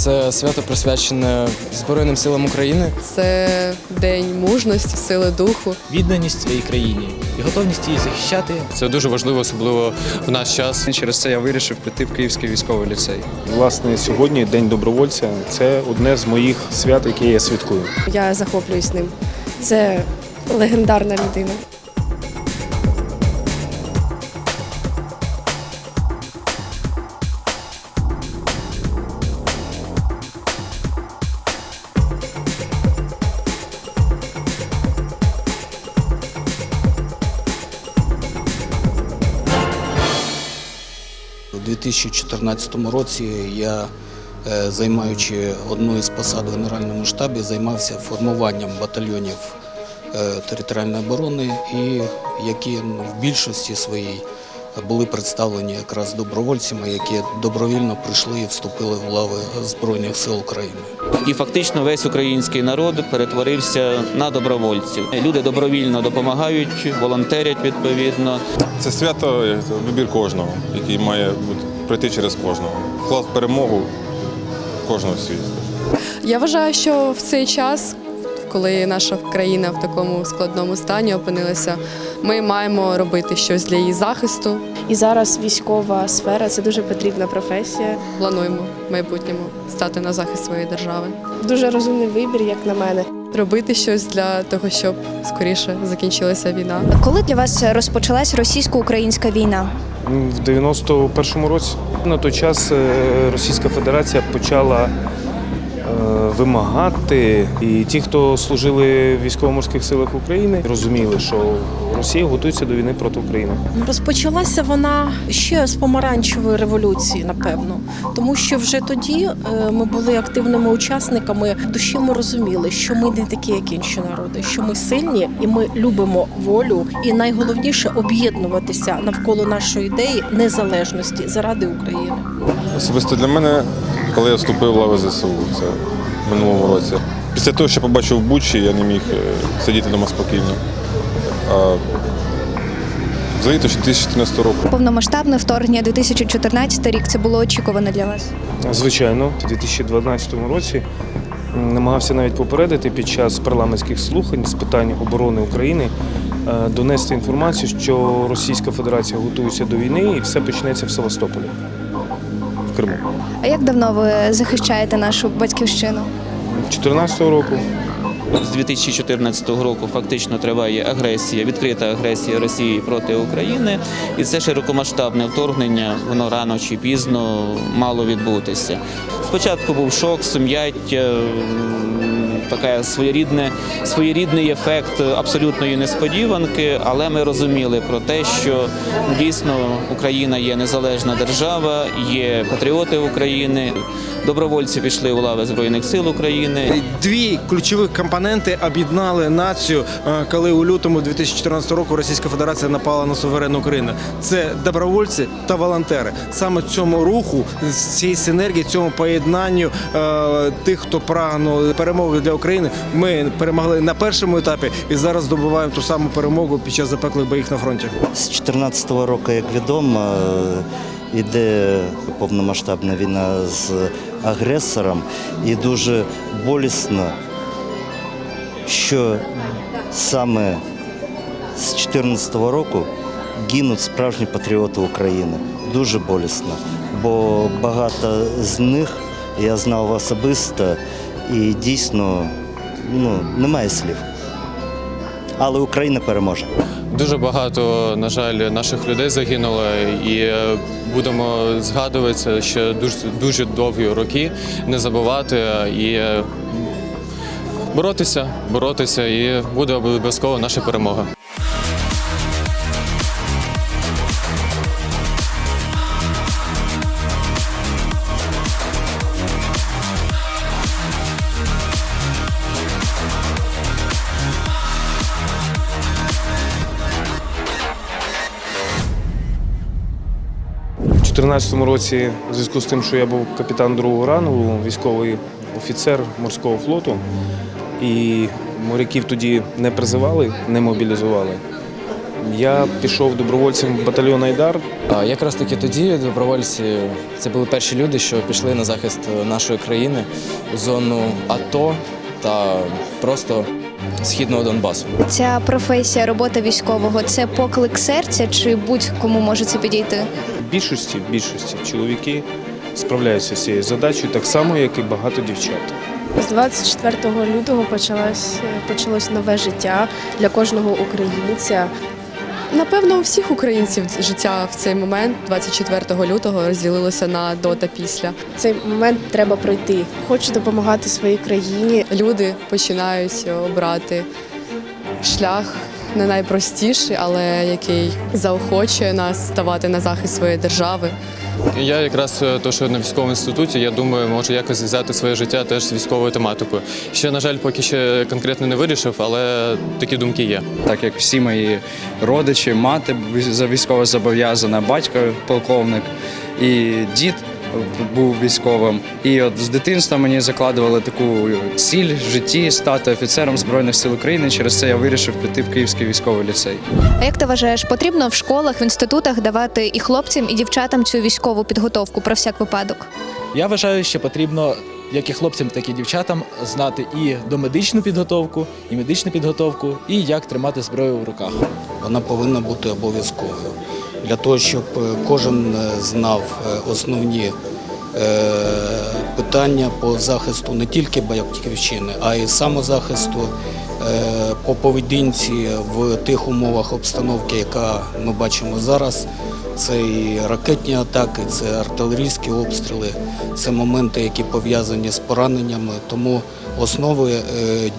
Це свято присвячене Збройним силам України. Це день мужності, сили духу. відданість своїй країні і готовність її захищати. Це дуже важливо, особливо в наш час. Через це я вирішив піти в Київський військовий ліцей. Власне, сьогодні День добровольця це одне з моїх свят, які я святкую. Я захоплююсь ним. Це легендарна людина. 2014 році я, е, займаючи одну із посад в Генеральному штабі, займався формуванням батальйонів е, територіальної оборони, і які ну, в більшості своїй були представлені якраз добровольцями, які добровільно прийшли і вступили в лави Збройних сил України. І фактично весь український народ перетворився на добровольців. Люди добровільно допомагають, волонтерять відповідно. Це свято вибір кожного, який має бути пройти через кожного. Вклад в перемогу кожного в світі. Я вважаю, що в цей час, коли наша країна в такому складному стані опинилася, ми маємо робити щось для її захисту. І зараз військова сфера це дуже потрібна професія. Плануємо в майбутньому стати на захист своєї держави. Дуже розумний вибір, як на мене. Робити щось для того, щоб скоріше закінчилася війна. Коли для вас розпочалась російсько-українська війна? В 91-му році на той час е, Російська Федерація почала вимагати, і ті, хто служили в військово-морських силах України, розуміли, що Росія готується до війни проти України. Розпочалася вона ще з помаранчевої революції, напевно, тому що вже тоді е, ми були активними учасниками. В душі ми розуміли, що ми не такі, як інші народи, що ми сильні і ми любимо волю. І найголовніше об'єднуватися навколо нашої ідеї незалежності заради України. Особисто для мене, коли я вступив в лави ЗСУ, це в минулому році. Після того, що побачив в Бучі, я не міг е, сидіти вдома спокійно. А взагалі то 2014 року. Повномасштабне вторгнення 2014 рік це було очікувано для вас. Звичайно, у 2012 році намагався навіть попередити під час парламентських слухань з питань оборони України е, донести інформацію, що Російська Федерація готується до війни і все почнеться в Севастополі, Криму. А як давно ви захищаєте нашу батьківщину? 2014 року З 2014 року фактично триває агресія, відкрита агресія Росії проти України, і це широкомасштабне вторгнення. Воно рано чи пізно мало відбутися. Спочатку був шок, сум'яття. М, Така своєрідне, своєрідний ефект абсолютної несподіванки, але ми розуміли про те, що дійсно Україна є незалежна держава, є патріоти України. Добровольці пішли у лави Збройних сил України. Дві ключові компоненти об'єднали націю, е, коли у лютому 2014 року Російська Федерація напала на суверенну Україну. Це добровольці та волонтери. Саме цьому руху, з цієї синергії, цьому поєднанню е, тих, хто прагнув перемоги для України, ми перемогли на першому етапі і зараз здобуваємо ту саму перемогу під час запеклих боїв на фронті. З 2014 року, як відомо, йде повномасштабна війна з агресором, і дуже болісно, що саме з 2014 року гинуть справжні патріоти України. Дуже болісно, бо багато з них я знав особисто і дійсно ну, немає слів. Але Україна переможе. Дуже багато, на жаль, наших людей загинуло, і е, будемо згадуватися ще дуже дуже довгі роки, не забувати і е, боротися, боротися, і буде обов'язково наша перемога. У 2014 році, у зв'язку з тим, що я був капітан другого рангу, військовий офіцер морського флоту, і моряків тоді не призивали, не мобілізували. Я пішов добровольцем в батальйон Айдар. А якраз таки тоді добровольці це були перші люди, що пішли на захист нашої країни у зону АТО та просто східного Донбасу. Ця професія, робота військового це поклик серця, чи будь-кому може це підійти? Більшості, в більшості чоловіки справляються з цією задачею так само, як і багато дівчат. З 24 лютого почалось, почалось нове життя для кожного українця. Напевно, у всіх українців життя в цей момент, 24 лютого, розділилося на до та після. Цей момент треба пройти. Хочу допомагати своїй країні. Люди починають обрати шлях не найпростіший, але який заохочує нас ставати на захист своєї держави. Я якраз е, то, що на військовому інституті, я думаю, можу якось зв'язати своє життя теж з військовою тематикою. Ще, на жаль, поки ще конкретно не вирішив, але такі думки є. так як всі мої родичі, мати за військово зобов'язана, батько полковник і дід був військовим. І от з дитинства мені закладували таку ціль в житті стати офіцером Збройних сил України. Через це я вирішив піти в Київський військовий ліцей. А як ти вважаєш, потрібно в школах, в інститутах давати і хлопцям, і дівчатам цю військову підготовку про всяк випадок? Я вважаю, що потрібно як і хлопцям, так і дівчатам знати і домедичну підготовку, і медичну підготовку, і як тримати зброю в руках. Вона повинна бути обов'язковою для того, щоб е, кожен е, знав е, основні питання по захисту не тільки батьківщини, а й самозахисту по поведінці в тих умовах обстановки, яка ми бачимо зараз. Це і ракетні атаки, це артилерійські обстріли, це моменти, які пов'язані з пораненнями. Тому основи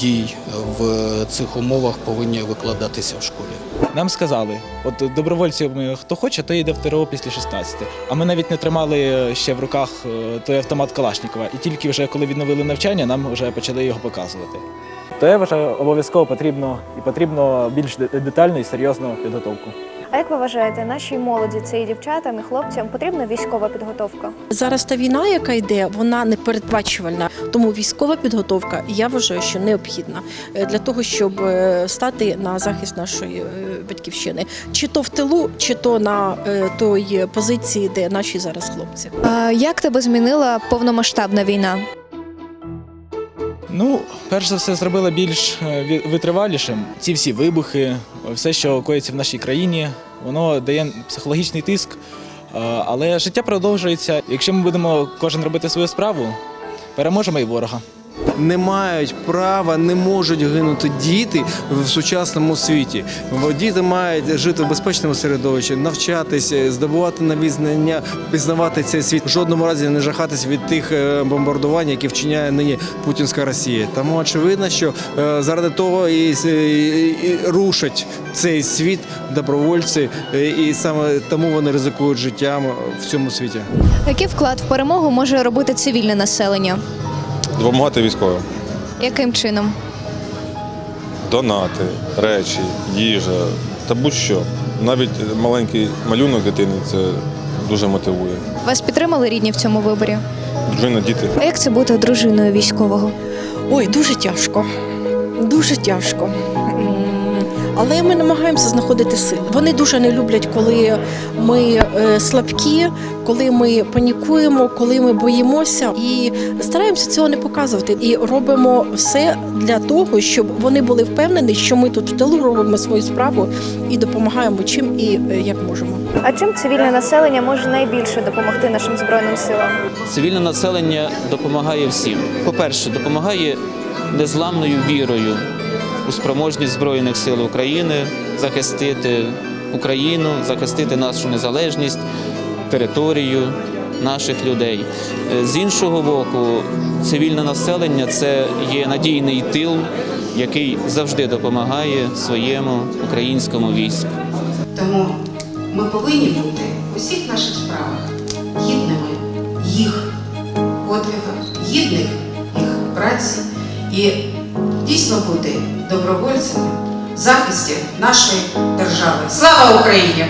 дій в цих умовах повинні викладатися в школі. Нам сказали, от добровольців хто хоче, то йде в ТРО після 16. А ми навіть не тримали ще в руках е, той автомат Калашникова. І тільки вже коли відновили навчання, нам вже почали його показувати. То я вважаю, обов'язково потрібно і потрібно більш детальну і серйозну підготовку. А як ви вважаєте, нашій молоді, це і дівчатам, і хлопцям потрібна військова підготовка? Зараз та війна, яка йде, вона не передбачувальна. Тому військова підготовка я вважаю, що необхідна е, для того, щоб е, стати на захист нашої е, батьківщини, чи то в тилу, чи то на той позиції, де наші зараз хлопці. А як тебе змінила повномасштабна війна? Ну, перш за все, зробила більш е, витривалішим. Ці всі вибухи, все, що коїться в нашій країні, воно дає психологічний тиск. Е, Але життя продовжується. Якщо ми будемо кожен робити свою справу, переможемо і ворога. Не мають права, не можуть гинути діти в сучасному світі. Діти мають жити в безпечному середовищі, навчатися, здобувати нові знання, пізнавати цей світ. В жодному разі не жахатись від тих е, бомбардувань, які вчиняє нині путінська Росія. Тому очевидно, що е, заради того і рушать цей світ добровольці, е, і саме тому вони ризикують життям в цьому світі. Який вклад в перемогу може робити цивільне населення? Допомагати військовим. Яким чином? Донати, речі, їжа та будь-що. Навіть маленький малюнок дитини це дуже мотивує. Вас підтримали рідні в цьому виборі? Дружина, діти. А як це бути дружиною військового? Ой, дуже тяжко. Дуже тяжко. Але ми намагаємося знаходити сили. Вони дуже не люблять, коли ми е, слабкі, коли ми панікуємо, коли ми боїмося, і стараємося цього не показувати. І робимо все для того, щоб вони були впевнені, що ми тут в тилу робимо свою справу і допомагаємо чим і е, як можемо. А чим цивільне населення може найбільше допомогти нашим збройним силам? Цивільне населення допомагає всім. По-перше, допомагає незламною вірою у спроможність Збройних сил України захистити Україну, захистити нашу незалежність, територію наших людей. Е, З іншого боку, цивільне населення це є надійний тил, який завжди допомагає своєму українському війську. Тому ми повинні бути у всіх наших справах гідними їх подвигах, гідних їх праці і дійсно бути добровольцями в захисті нашої держави. Слава Україні!